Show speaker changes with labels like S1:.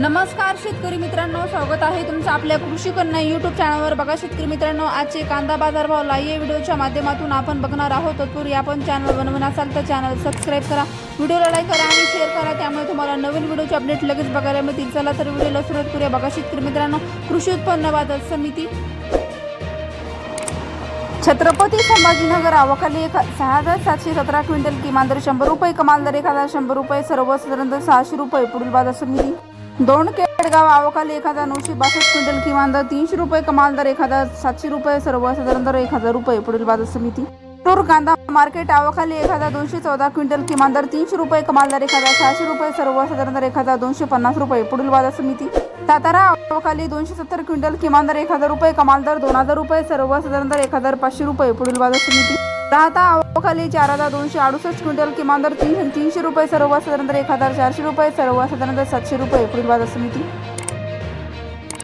S1: नमस्कार शेतकरी मित्रांनो स्वागत आहे तुमचं आपल्या कृषी कन्या युट्यूब चॅनलवर बघा शेतकरी मित्रांनो आजचे कांदा बाजार भाव व्हिडिओच्या माध्यमातून आपण बघणार आहोत. तत्पूर्वी आपण चॅनल बनवून असाल तर चॅनल सबस्क्राईब करा. व्हिडिओला लाईक करा आणि शेअर करा. त्यामुळे तुम्हाला नवीन व्हिडिओचे अपडेट लगेच बघायला मिळतील. चला तर व्हिडिओला सुरुवात करूया. बघा शेतकरी मित्रांनो कृषी उत्पन्न बाजार समिती. छत्रपती संभाजीनगर आवाखाली एक सहा हजार सातशे सतरा क्विंटल किमान दर शंभर रुपये कमाल दर एक हजार शंभर रुपये सर्वसाधारण दर सहाशे रुपये पुढील बाजार समिती. दोन केडगाव आवकाली एक हजार नऊशे बासष्ट क्विंटल किमान दर तीनशे रुपये कमाल दर एक हजार सातशे रुपये सर्वसाधारण दर एक हजार रुपये पुढील बाजार समिती. तूर कांदा मार्केट आवकाली एक हजार दोनशे चौदा क्विंटल किमान दर तीनशे रुपये कमाल दर एक हजार सहाशे रुपये सर्वसाधारण दर एक हजार दोनशे पन्नास रुपये पुढील बाजार समिती. सातारा आवकाली दोनशे सत्तर क्विंटल किमान दर एक हजार रुपये कमाल दर दोन हजार रुपये सर्वसाधारण दर एक हजार पाचशे रुपये पुढील बाजार समिती. राहता अवाखाली चार हजार दोनशे अडुसष्ट क्विंटल किमान दर तीनशे तीनशे रुपये सर्वसाधारण दर एक हजार चारशे रुपये सर्वसाधारण दर सातशे रुपये पुढील बाजार समिती.